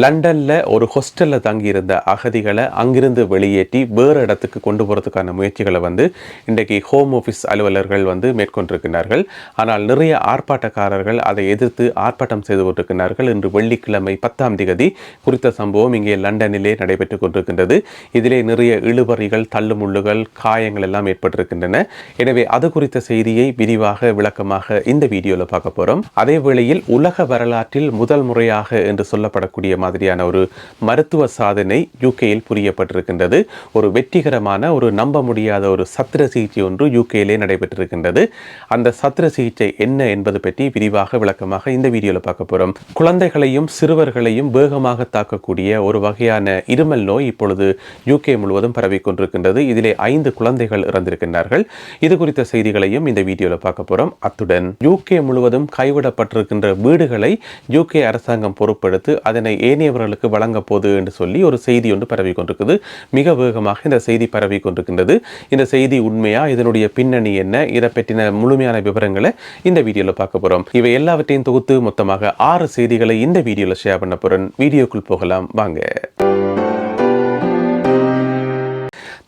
லண்டனில் ஒரு ஹோஸ்டலில் தங்கியிருந்த அகதிகளை அங்கிருந்து வெளியேற்றி வேறு இடத்துக்கு கொண்டு போகிறதுக்கான முயற்சிகளை வந்து இன்றைக்கு ஹோம் ஆஃபீஸ் அலுவலர்கள் வந்து மேற்கொண்டிருக்கிறார்கள். ஆனால் நிறைய ஆர்ப்பாட்டக்காரர்கள் அதை எதிர்த்து ஆர்ப்பாட்டம் செய்து கொண்டிருக்கிறார்கள். இன்று வெள்ளிக்கிழமை பத்தாம் திகதி குறித்த சம்பவம் இங்கே லண்டனிலே நடைபெற்றுக் கொண்டிருக்கின்றது. இதிலே நிறைய இழுபறிகள் தள்ளுமுள்ளுகள் காயங்கள் எல்லாம் ஏற்பட்டிருக்கின்றன. எனவே அது குறித்த செய்தியை விரிவாக விளக்கமாக இந்த வீடியோவில் பார்க்க போகிறோம் அதே வேளையில் உலக வரலாற்றில் முதல் முறையாக என்று சொல்லப்படக்கூடிய மாதிரியான ஒரு மருத்துவ சாதனை யூகேயில் புரியப்பட்டிருக்கின்றது. ஒரு வெற்றிகரமான ஒரு நம்ப முடியாத ஒரு சத்திர சிகிச்சை ஒன்று யூகேயிலே நடைபெற்றிருக்கின்றது. அந்த சத்திர சிகிச்சை என்ன என்பது பற்றி விரிவாக விளக்கமாக இந்த வீடியோவில் பார்க்க போகிறோம் குழந்தைகளையும் சிறுவர்களையும் வேகமாக தாக்கக்கூடிய ஒரு வகையான இருமல் நோய் இப்பொழுது யூகே முழுவதும் பரவிக்கொண்டிருக்கின்றது இதிலே ஐந்து குழந்தைகள் இறந்திருக்கின்றார்கள். இது குறித்த செய்திகளையும் இந்த வீடியோவில் பார்க்க போகிறோம் அத்துடன் யூகே முழுவதும் கைவிடப்பட்டிருக்கின்ற வீடுகளை யூகே அரசாங்கம் பொறுப்படுத்து அதனை ஏ ஏனையவர்களுக்கு வழங்கப் போகுது என்று சொல்லி ஒரு செய்தி ஒன்று பரவி கொண்டிருக்குது. மிக வேகமாக இந்த செய்தி பரவி கொண்டிருக்கின்றது. இந்த செய்தி உண்மையா? இதனுடைய பின்னணி என்ன? இதை பற்றின முழுமையான விவரங்களை இந்த வீடியோவில் பார்க்க போகிறோம் இவை எல்லாவற்றையும் தொகுத்து மொத்தமாக ஆறு செய்திகளை இந்த வீடியோவில் ஷேர் பண்ண போகிறேன் வீடியோக்குள் போகலாம். வாங்க.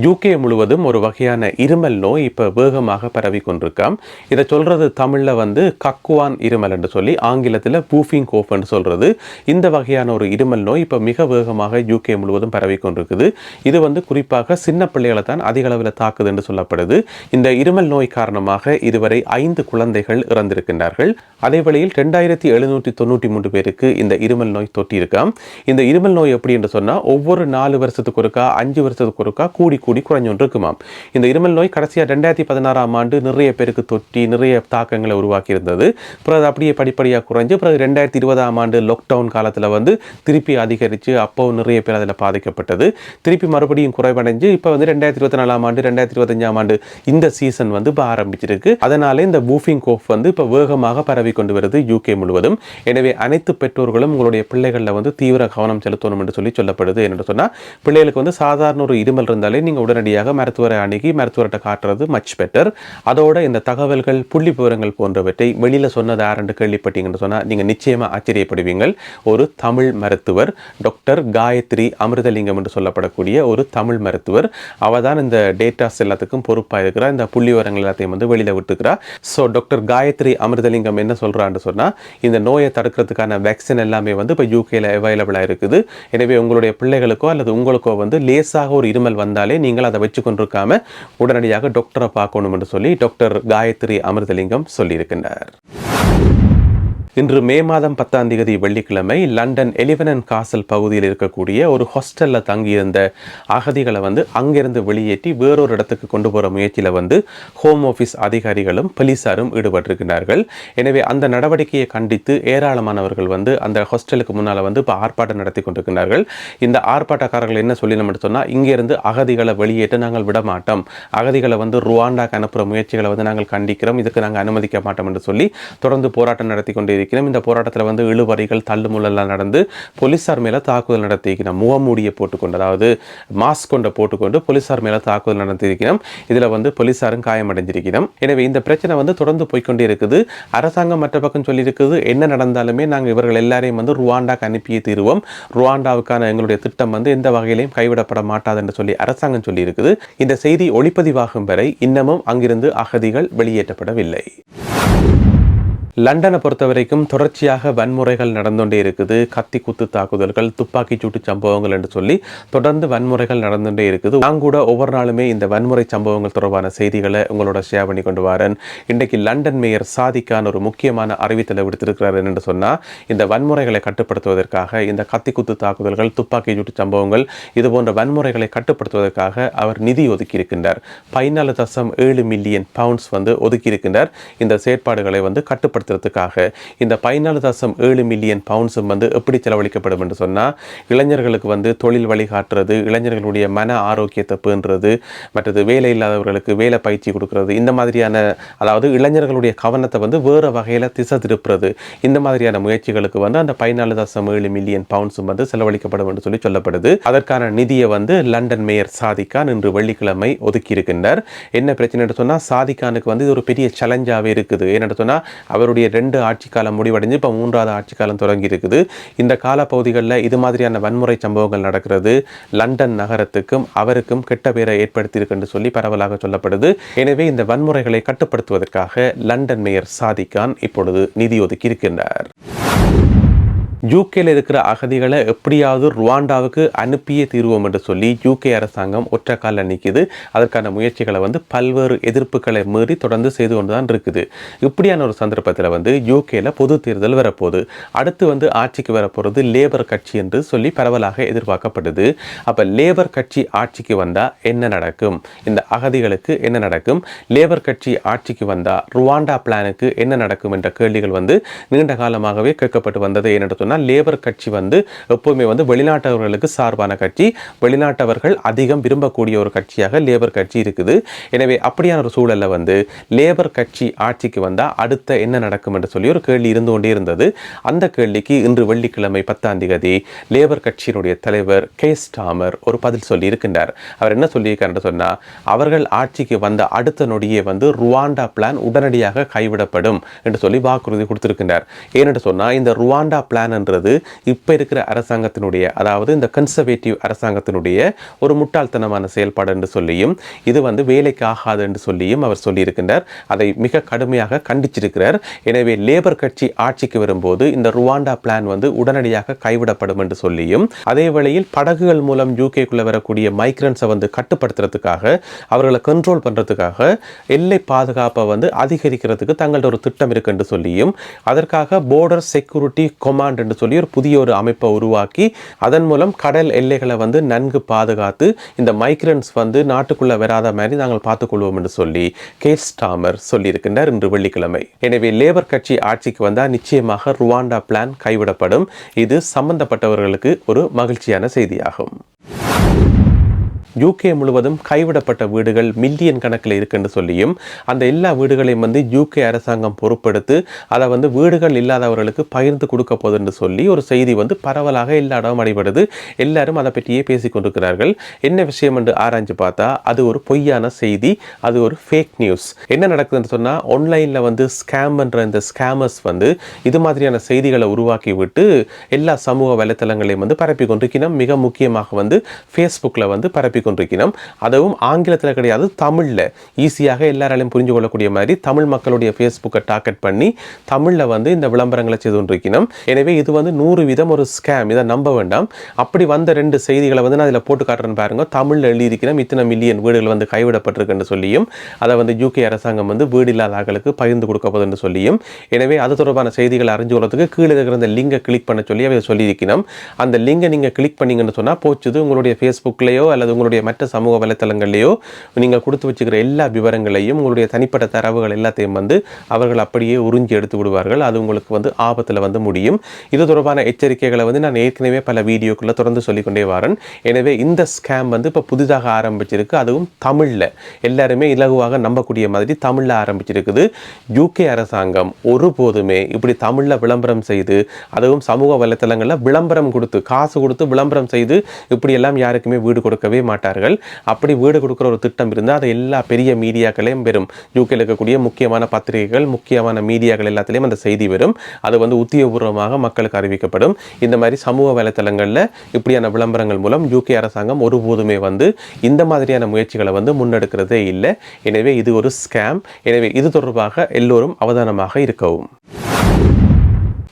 யூகே முழுவதும் ஒரு வகையான இருமல் நோய் இப்போ வேகமாக பரவி கொண்டிருக்காம். இதை சொல்றது தமிழில் வந்து கக்குவான் இருமல் என்று சொல்லி ஆங்கிலத்தில் பூஃபிங் கோஃப் என்று சொல்றது. இந்த வகையான ஒரு இருமல் நோய் இப்போ மிக வேகமாக யூகே முழுவதும் பரவி கொண்டிருக்குது. இது வந்து குறிப்பாக சின்ன பிள்ளைகளை தான் அதிக அளவில் தாக்குது என்று சொல்லப்படுது. இந்த இருமல் நோய் காரணமாக இதுவரை ஐந்து குழந்தைகள் இறந்திருக்கின்றார்கள். அதே வழியில் ரெண்டாயிரத்தி எழுநூற்றி தொண்ணூற்றி மூன்று பேருக்கு இந்த இருமல் நோய் தொட்டியிருக்காம் இந்த இருமல் நோய் எப்படி என்று சொன்னால் ஒவ்வொரு நாலு வருஷத்துக்கு ஒருக்கா அஞ்சு வருஷத்துக்கு ஒருக்கா கூடி கூடி குறைஞ்சொன்று இருக்குமாம் இந்த இருமல் நோய் கடைசியாக ரெண்டாயிரத்தி பதினாறாம் ஆண்டு நிறைய பேருக்கு தொட்டி நிறைய தாக்கங்களை உருவாக்கி இருந்தது பிறகு அது அப்படியே படிப்படியாக குறைஞ்சு பிறகு ரெண்டாயிரத்தி இருபதாம் ஆண்டு லாக்டவுன் காலத்தில் வந்து திருப்பி அதிகரித்து அப்போ நிறைய பேர் அதில் பாதிக்கப்பட்டது. திருப்பி மறுபடியும் குறைவடைஞ்சு இப்போ வந்து ரெண்டாயிரத்தி இருபத்தி நாலாம் ஆண்டு ரெண்டாயிரத்தி இருபத்தஞ்சாம் ஆண்டு இந்த சீசன் வந்து இப்போ ஆரம்பிச்சிருக்கு. அதனால இந்த பூஃபிங் கோஃப் வந்து இப்போ வேகமாக பரவி கொண்டு வருது யூகே முழுவதும். எனவே அனைத்து பெற்றோர்களும் உங்களுடைய பிள்ளைகளில் வந்து தீவிர கவனம் செலுத்தணும் என்று சொல்லி சொல்லப்படுது. என்று சொன்னால் பிள்ளைகளுக்கு வந்து சாதாரண ஒரு இருமல் இருந்தாலே நீங்கள் உடனடியாக மருத்துவரை அணுகி மருத்துவர்கிட்ட காட்டுறது மச் பெட்டர் அதோட இந்த தகவல்கள் புள்ளி விவரங்கள் போன்றவற்றை வெளியில் சொன்னது யாருன்னு கேள்விப்பட்டீங்கன்னு சொன்னால் நீங்கள் நிச்சயமாக ஆச்சரியப்படுவீங்கள். ஒரு தமிழ் மருத்துவர் டாக்டர் காயத்ரி அமிர்தலிங்கம் என்று சொல்லப்படக்கூடிய ஒரு தமிழ் மருத்துவர். அவ தான் இந்த டேட்டாஸ் எல்லாத்துக்கும் பொறுப்பாக இருக்கிறார் இந்த புள்ளி விவரங்கள் எல்லாத்தையும் வந்து வெளியில் விட்டுக்கிறா ஸோ டாக்டர் காயத்ரி அமிர்தலிங்கம் என்ன சொல்கிறான்னு சொன்னால் இந்த நோயை தடுக்கிறதுக்கான வேக்சின் எல்லாமே வந்து இப்போ யூகேல அவைலபிளாக இருக்குது. எனவே உங்களுடைய பிள்ளைகளுக்கோ அல்லது உங்களுக்கோ வந்து லேசாக ஒரு இருமல் வந்தாலே நீங்கள் அதை வச்சு கொண்டிருக்காம உடனடியாக டாக்டரை பார்க்கணும் என்று சொல்லி டாக்டர் காயத்ரி அமிர்தலிங்கம் சொல்லியிருக்கின்றார். இன்று மே மாதம் பத்தாம் தேதி வெள்ளிக்கிழமை லண்டன் எலிவனன் காசல் பகுதியில் இருக்கக்கூடிய ஒரு ஹாஸ்டலில் தங்கியிருந்த அகதிகளை வந்து அங்கிருந்து வெளியேற்றி வேறொரு இடத்துக்கு கொண்டு போகிற முயற்சியில் வந்து ஹோம் ஆஃபீஸ் அதிகாரிகளும் போலீஸாரும் ஈடுபட்டிருக்கிறார்கள். எனவே அந்த நடவடிக்கையை கண்டித்து ஏராளமானவர்கள் வந்து அந்த ஹாஸ்டலுக்கு முன்னால் வந்து இப்போ ஆர்ப்பாட்டம் நடத்தி கொண்டிருக்கிறார்கள். இந்த ஆர்ப்பாட்டக்காரர்கள் என்ன சொல்லி நம்ம சொன்னால் இங்கேருந்து அகதிகளை வெளியேற்ற நாங்கள் விட மாட்டோம் அகதிகளை வந்து ருவாண்டாக்கு அனுப்புகிற முயற்சிகளை வந்து நாங்கள் கண்டிக்கிறோம். இதுக்கு நாங்கள் அனுமதிக்க மாட்டோம் என்று சொல்லி தொடர்ந்து போராட்டம் நடத்தி கொண்டு இருக்கிறோம் இந்த போராட்டத்தில் வந்து இழுவறிகள் தள்ளுமுள்ளெல்லாம் நடந்து போலீஸார் மேலே தாக்குதல் நடத்தியிருக்கிறோம். முகமூடியை போட்டுக்கொண்டு அதாவது மாஸ்க் கொண்ட போட்டுக்கொண்டு போலீஸார் மேலே தாக்குதல் நடத்தியிருக்கிறோம். இதில் வந்து போலீஸாரும் காயமடைஞ்சிருக்கிறோம். எனவே இந்த பிரச்சனை வந்து தொடர்ந்து போய்க்கொண்டே இருக்குது அரசாங்கம் மற்ற பக்கம் சொல்லியிருக்குது. என்ன நடந்தாலுமே நாங்கள் இவர்கள் எல்லாரையும் வந்து ருவாண்டாக்கு அனுப்பியே தீருவோம். ருவாண்டாவுக்கான எங்களுடைய திட்டம் வந்து எந்த வகையிலையும் கைவிடப்பட மாட்டாது என்று சொல்லி அரசாங்கம் சொல்லியிருக்குது. இந்த செய்தி ஒளிப்பதிவாகும் வரை இன்னமும் அங்கிருந்து அகதிகள் வெளியேற்றப்படவில்லை. லண்டனை பொறுத்த வரைக்கும் தொடர்ச்சியாக வன்முறைகள் நடந்துகிட்டே இருக்குது. கத்தி குத்து தாக்குதல்கள் துப்பாக்கி சூட்டு சம்பவங்கள் என்று சொல்லி தொடர்ந்து வன்முறைகள் நடந்துகிட்டே இருக்குது. நான் கூட ஒவ்வொரு நாளுமே இந்த வன்முறை சம்பவங்கள் தொடர்பான செய்திகளை உங்களோட ஷேர் பண்ணி கொண்டு வரேன். இன்றைக்கு லண்டன் மேயர் சாதிக்கான ஒரு முக்கியமான அறிவித்தலை விடுத்திருக்கிறார் என்று சொன்னால் இந்த வன்முறைகளை கட்டுப்படுத்துவதற்காக இந்த கத்தி குத்து தாக்குதல்கள் துப்பாக்கி சூட்டு சம்பவங்கள் இது போன்ற வன்முறைகளை கட்டுப்படுத்துவதற்காக அவர் நிதி ஒதுக்கியிருக்கின்றார் பதினாலு தசம் ஏழு மில்லியன் பவுண்ட்ஸ் வந்து ஒதுக்கியிருக்கின்றார் இந்த செயற்பாடுகளை வந்து கட்டுப்படுத்த பயன்படுத்துறதுக்காக இந்த பதினாலு தசம் ஏழு மில்லியன் பவுண்ட்ஸும் வந்து எப்படி செலவழிக்கப்படும் என்று சொன்னால் இளைஞர்களுக்கு வந்து தொழில் வழிகாட்டுறது இளைஞர்களுடைய மன ஆரோக்கியத்தை பேணுறது மற்றது வேலை இல்லாதவர்களுக்கு வேலை பயிற்சி கொடுக்கறது இந்த மாதிரியான அதாவது இளைஞர்களுடைய கவனத்தை வந்து வேறு வகையில் திசை திருப்புறது இந்த மாதிரியான முயற்சிகளுக்கு வந்து அந்த பதினாலு தசம் ஏழு மில்லியன் பவுண்ட்ஸும் வந்து செலவழிக்கப்படும் என்று சொல்லி சொல்லப்படுது. அதற்கான நிதியை வந்து லண்டன் மேயர் சாதிகான் இன்று வெள்ளிக்கிழமை ஒதுக்கியிருக்கின்றார் என்ன பிரச்சனை சொன்னால் சாதிகானுக்கு வந்து இது ஒரு பெரிய சேலஞ்சாகவே இருக்குது. என்னென்னு சொன்னால் அவர் அவருடைய ரெண்டு ஆட்சி காலம் முடிவடைஞ்சு இப்போ மூன்றாவது ஆட்சி காலம் தொடங்கி இருக்குது இந்த காலப்பகுதிகளில் இது மாதிரியான வன்முறை சம்பவங்கள் நடக்கிறது. லண்டன் நகரத்துக்கும் அவருக்கும் கெட்ட பேரை ஏற்படுத்தியிருக்குன்னு சொல்லி பரவலாக சொல்லப்படுது. எனவே இந்த வன்முறைகளை கட்டுப்படுத்துவதற்காக லண்டன் மேயர் சாதிகான் இப்பொழுது நிதி ஒதுக்கி இருக்கின்றார் யூகேல இருக்கிற அகதிகளை எப்படியாவது ருவாண்டாவுக்கு அனுப்பியே தீர்வோம் என்று சொல்லி யூகே அரசாங்கம் ஒற்றை நிற்கிது அதற்கான முயற்சிகளை வந்து பல்வேறு எதிர்ப்புகளை மீறி தொடர்ந்து செய்து கொண்டு தான் இருக்குது. இப்படியான ஒரு சந்தர்ப்பத்தில் வந்து யூகேல பொது தேர்தல் வரப்போகுது. அடுத்து வந்து ஆட்சிக்கு வரப்போகிறது லேபர் கட்சி என்று சொல்லி பரவலாக எதிர்பார்க்கப்படுது. அப்போ லேபர் கட்சி ஆட்சிக்கு வந்தால் என்ன நடக்கும்? இந்த அகதிகளுக்கு என்ன நடக்கும்? லேபர் கட்சி ஆட்சிக்கு வந்தால் ருவாண்டா பிளானுக்கு என்ன நடக்கும் என்ற கேள்விகள் வந்து நீண்ட காலமாகவே கேட்கப்பட்டு வந்தது என்னென்று சொன்னால் லேபர் கட்சி வந்து எப்போவுமே வந்து வெளிநாட்டவர்களுக்கு சார்பான கட்சி. வெளிநாட்டவர்கள் அதிகம் விரும்பக்கூடிய ஒரு கட்சியாக லேபர் கட்சி இருக்குது. எனவே அப்படியான ஒரு சூழலில் வந்து லேபர் கட்சி ஆட்சிக்கு வந்தால் அடுத்த என்ன நடக்கும் என்று சொல்லி ஒரு கேள்வி இருந்து கொண்டே இருந்தது. அந்த கேள்விக்கு இன்று வெள்ளிக்கிழமை பத்தாம் தேதி லேபர் கட்சியினுடைய தலைவர் கே. ஸ்டாமர் ஒரு பதில் சொல்லி இருக்கின்றார். அவர் என்ன சொல்லியிருக்காருன்னு சொன்னால் அவர்கள் ஆட்சிக்கு வந்த அடுத்த நொடியே வந்து ருவாண்டா பிளான் உடனடியாக கைவிடப்படும் என்று சொல்லி வாக்குறுதி கொடுத்திருக்கின்றார். ஏனென்று சொன்னால் இந்த ருவாண்டா பிளான் என்றது இப்போ இருக்கிற அரசாங்கத்தினுடைய அதாவது இந்த கன்சர்வேட்டிவ் அரசாங்கத்தினுடைய ஒரு முட்டாள்தனமான செயல்பாடு என்று சொல்லியும் இது வந்து வேலைக்கு ஆகாது என்று சொல்லியும் அவர் சொல்லியிருக்கின்றார். அதை மிக கடுமையாக கண்டிச்சிருக்கிறார். எனவே லேபர் கட்சி ஆட்சிக்கு வரும்போது இந்த ருவாண்டா பிளான் வந்து உடனடியாக கைவிடப்படும் என்று சொல்லியும் அதே வேளையில் படகுகள் மூலம் யூகேக்குள்ள வரக்கூடிய மைக்ரன்ஸை வந்து கட்டுப்படுத்துறதுக்காக அவர்களை கண்ட்ரோல் பண்ணுறதுக்காக எல்லை பாதுகாப்பை வந்து அதிகரிக்கிறதுக்கு தங்கள்ட்ட ஒரு திட்டம் இருக்கு என்று சொல்லியும் அதற்காக போர்டர் செக்யூரிட்டி கொமாண்ட் என்று சொல்லி ஒரு புதிய ஒரு அமைப்பை உருவாக்கி அதன் மூலம் கடல் எல்லைகளை வந்து நன்கு பாதுகாத்து இந்த மைக்ரன்ஸ் வந்து நாட்டுக்குள்ள வராத மாதிரி நாங்கள் பார்த்துக்கொள்வோம் என்று சொல்லி கேஸ் ஸ்டாமர் சொல்லியிருக்கின்றார் இன்று வெள்ளிக்கிழமை. எனவே லேபர் கட்சி ஆட்சிக்கு வந்தால் நிச்சயமாக ருவாண்டா பிளான் கைவிடப்படும். இது சம்பந்தப்பட்டவர்களுக்கு ஒரு மகிழ்ச்சியான செய்தியாகும். யூகே முழுவதும் கைவிடப்பட்ட வீடுகள் மில்லியன் கணக்கில் இருக்குன்னு சொல்லியும் அந்த எல்லா வீடுகளையும் வந்து யூகே அரசாங்கம் பொறுப்பெடுத்து அதை வந்து வீடுகள் இல்லாதவர்களுக்கு பகிர்ந்து கொடுக்க போதுன்னு சொல்லி ஒரு செய்தி வந்து பரவலாக எல்லா இடம் அடைபடுது. எல்லாரும் அதை பற்றியே பேசிக் கொண்டிருக்கிறார்கள். என்ன விஷயம் என்று ஆராய்ஞ்சு பார்த்தா அது ஒரு பொய்யான செய்தி அது ஒரு ஃபேக் நியூஸ் என்ன நடக்குதுன்னு சொன்னால் ஆன்லைனில் வந்து ஸ்கேம் என்ற இந்த ஸ்கேமர்ஸ் வந்து இது மாதிரியான செய்திகளை உருவாக்கி விட்டு எல்லா சமூக வலைத்தளங்களையும் வந்து பரப்பி கொண்டிருக்கிறோம் மிக முக்கியமாக வந்து ஃபேஸ்புக்கில் வந்து பரப்பி கொண்டிருக்கிறோம் அதுவும் ஆங்கிலத்தில் கிடையாது தமிழில். ஈஸியாக எல்லாராலையும் புரிஞ்சு கொள்ளக்கூடிய மாதிரி தமிழ் மக்களுடைய ஃபேஸ்புக்கை டார்கெட் பண்ணி தமிழில் வந்து இந்த விளம்பரங்களை செய்து கொண்டிருக்கிறோம் எனவே இது வந்து நூறு விதம் ஒரு ஸ்கேம் இதை நம்ப வேண்டாம். அப்படி வந்த ரெண்டு செய்திகளை வந்து நான் அதில் போட்டு காட்டுறேன்னு பாருங்க. தமிழில் எழுதியிருக்கிறோம் இத்தனை மில்லியன் வீடுகள் வந்து கைவிடப்பட்டிருக்குன்னு சொல்லியும் அதை வந்து யூகே அரசாங்கம் வந்து வீடு இல்லாத ஆக்களுக்கு பகிர்ந்து கொடுக்க போகுதுன்னு சொல்லியும். எனவே அது தொடர்பான செய்திகளை அறிஞ்சு கொள்றதுக்கு கீழே இருக்கிற அந்த லிங்கை கிளிக் பண்ண சொல்லி அதை சொல்லியிருக்கணும் அந்த லிங்கை நீங்கள் கிளிக் பண்ணீங்கன்னு சொன்னால் போச்சுது உங்களுடைய ஃபேஸ்புக்லேயோ அல்லது உங்களுடைய மற்ற சமூக வலைத்தளங்கள்லேயோ நீங்கள் கொடுத்து வச்சுக்கிற எல்லா விவரங்களையும் உங்களுடைய தனிப்பட்ட தரவுகள் எல்லாத்தையும் வந்து அவர்கள் அப்படியே உறிஞ்சி எடுத்து விடுவார்கள். அது உங்களுக்கு வந்து ஆபத்தில் வந்து முடியும். இது தொடர்பான எச்சரிக்கைகளை வந்து நான் ஏற்கனவே பல வீடியோக்களில் தொடர்ந்து சொல்லிக்கொண்டே வரேன். எனவே இந்த ஸ்கேம் வந்து இப்போ புதிதாக ஆரம்பிச்சிருக்கு. அதுவும் தமிழில். எல்லாருமே இலகுவாக நம்பக்கூடிய மாதிரி தமிழில் ஆரம்பிச்சிருக்குது. யூகே அரசாங்கம் ஒருபோதுமே இப்படி தமிழில் விளம்பரம் செய்து அதுவும் சமூக வலைத்தளங்களில் விளம்பரம் கொடுத்து காசு கொடுத்து விளம்பரம் செய்து இப்படியெல்லாம் யாருக்குமே வீடு கொடுக்கவே மாட்டார்கள். அப்படி வீடு கொடுக்குற ஒரு திட்டம் இருந்தால் அது எல்லா பெரிய மீடியாக்களையும் பெறும். யூகேல இருக்கக்கூடிய முக்கியமான பத்திரிகைகள் முக்கியமான மீடியாக்கள் எல்லாத்துலேயும் அந்த செய்தி வரும். அது வந்து உத்தியோகபூர்வமாக மக்களுக்கு அறிவிக்கப்படும். இந்த மாதிரி சமூக வலைத்தளங்களில் இப்படியான விளம்பரங்கள் மூலம் யூகே அரசாங்கம் ஒருபோதுமே வந்து இந்த மாதிரியான முயற்சிகளை வந்து முன்னெடுக்கிறதே இல்லை. எனவே இது ஒரு ஸ்கேம் எனவே இது தொடர்பாக எல்லோரும் அவதானமாக இருக்கவும்.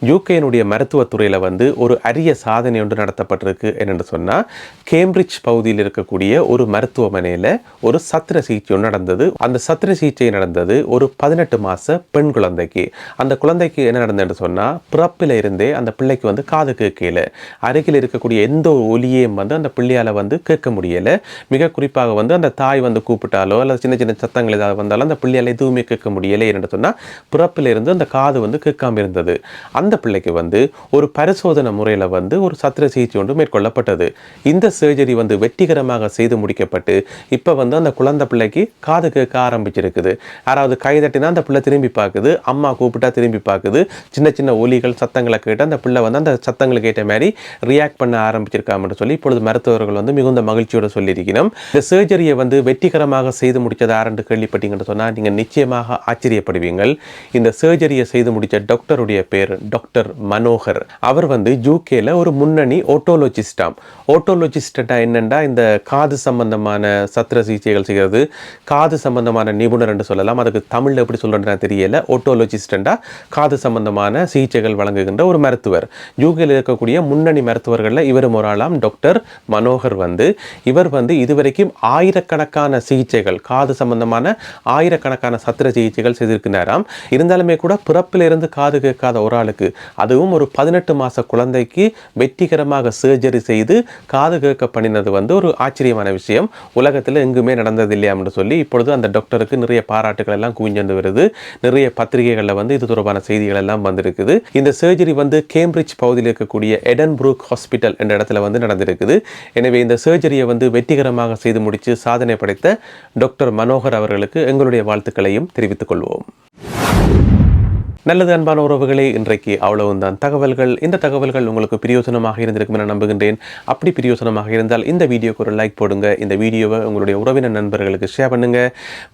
யூகேனுடைய மருத்துவத்துறையில் வந்து ஒரு அரிய சாதனை ஒன்று நடத்தப்பட்டிருக்கு. என்னென்னு சொன்னால் கேம்பிரிட்ஜ் பகுதியில் இருக்கக்கூடிய ஒரு மருத்துவமனையில் ஒரு சத்திர சிகிச்சை ஒன்று நடந்தது. அந்த சத்திர சிகிச்சை நடந்தது ஒரு பதினெட்டு மாத பெண் குழந்தைக்கு. அந்த குழந்தைக்கு என்ன நடந்ததுன்னு சொன்னால் பிறப்பில் இருந்தே அந்த பிள்ளைக்கு வந்து காது கேட்கல. அருகில் இருக்கக்கூடிய எந்த ஒரு ஒலியையும் வந்து அந்த பிள்ளையால் வந்து கேட்க முடியலை. மிக குறிப்பாக வந்து அந்த தாய் வந்து கூப்பிட்டாலோ அல்லது சின்ன சின்ன சத்தங்கள் ஏதாவது வந்தாலும் அந்த பிள்ளையால் எதுவுமே கேட்க முடியலை. என்று சொன்னால் பிறப்பில் இருந்து அந்த காது வந்து கேட்காம இருந்தது. அந்த பிள்ளைக்கு வந்து ஒரு பரிசோதனை முறையில் வந்து ஒரு சத்திர சிகிச்சை ஒன்று மேற்கொள்ளப்பட்டது. இந்த சர்ஜரி வந்து வெற்றிகரமாக செய்து முடிக்கப்பட்டு இப்போ வந்து அந்த குழந்தை பிள்ளைக்கு காது கேட்க ஆரம்பிச்சிருக்குது. யாராவது கை தட்டினா அந்த பிள்ளை திரும்பி பார்க்குது அம்மா கூப்பிட்டா திரும்பி பார்க்குது. சின்ன சின்ன ஒலிகள் சத்தங்களை கேட்டு அந்த பிள்ளை வந்து அந்த சத்தங்களுக்கு ஏற்ற மாதிரி ரியாக்ட் பண்ண ஆரம்பிச்சிருக்காமட்டு சொல்லி இப்பொழுது மருத்துவர்கள் வந்து மிகுந்த மகிழ்ச்சியோட சொல்லியிருக்கணும் இந்த சர்ஜரியை வந்து வெற்றிகரமாக செய்து முடிச்சது கேள்விப்பட்டீங்கன்னு சொன்னால் நீங்கள் நிச்சயமாக ஆச்சரியப்படுவீங்கள். இந்த சர்ஜரியை செய்து முடித்த டாக்டருடைய பேர் டாக்டர் டாக்டர் மனோகர். அவர் வந்து ஜூகேல ஒரு முன்னணி ஓட்டோலோஜிஸ்டாம் ஓட்டோலோஜிஸ்டா என்னென்னா இந்த காது சம்பந்தமான சத்திர சிகிச்சைகள் செய்கிறது? காது சம்பந்தமான நிபுணர் என்று சொல்லலாம். அதுக்கு தமிழில் எப்படி சொல்கிறேன்னு தெரியல. ஓட்டோலோஜிஸ்டா காது சம்பந்தமான சிகிச்சைகள் வழங்குகின்ற ஒரு மருத்துவர். ஜூகேல இருக்கக்கூடிய முன்னணி மருத்துவர்களில் இவரும் ஒரு ஆளாம் டாக்டர் மனோகர் வந்து. இவர் வந்து இதுவரைக்கும் ஆயிரக்கணக்கான சிகிச்சைகள் காது சம்பந்தமான ஆயிரக்கணக்கான சத்திர சிகிச்சைகள் செய்திருக்கிறாராம். இருந்தாலுமே கூட பிறப்பிலிருந்து காது கேட்காத ஒரு ஆளுக்கு அதுவும் ஒரு பதினெட்டு மாத குழந்தைக்கு வெற்றிகரமாக சர்ஜரி செய்து காது கேட்க பண்ணினது வந்து ஒரு ஆச்சரியமான விஷயம். உலகத்தில் எங்குமே நடந்தது இல்லையாம்னு சொல்லி இப்பொழுது அந்த டாக்டருக்கு நிறைய பாராட்டுகள் எல்லாம் குவிஞ்சு வருது. நிறைய பத்திரிகைகளில் வந்து இது தொடர்பான செய்திகள் எல்லாம் வந்திருக்குது. இந்த சர்ஜரி வந்து கேம்பிரிட்ஜ் பகுதியில் இருக்கக்கூடிய எடன்புரூக் ஹாஸ்பிட்டல் என்ற இடத்துல வந்து நடந்திருக்குது. எனவே இந்த சர்ஜரியை வந்து வெற்றிகரமாக செய்து முடித்து சாதனை படைத்த டாக்டர் மனோகர் அவர்களுக்கு எங்களுடைய வாழ்த்துக்களையும் தெரிவித்துக் கொள்வோம். நல்லது அன்பான உறவுகளே இன்றைக்கு அவ்வளவுதான் தகவல்கள் இந்த தகவல்கள் உங்களுக்கு பிரயோசனமாக இருந்திருக்கும் என நம்புகின்றேன். அப்படி பிரயோசனமாக இருந்தால் இந்த வீடியோக்கு ஒரு லைக் போடுங்க. இந்த வீடியோவை உங்களுடைய உறவினர் நண்பர்களுக்கு ஷேர் பண்ணுங்க.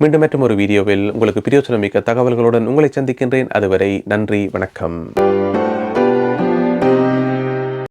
மீண்டும் மற்றும் ஒரு வீடியோவில் உங்களுக்கு பிரயோசனமிக்க தகவல்களுடன் உங்களை சந்திக்கின்றேன். அதுவரை நன்றி வணக்கம்.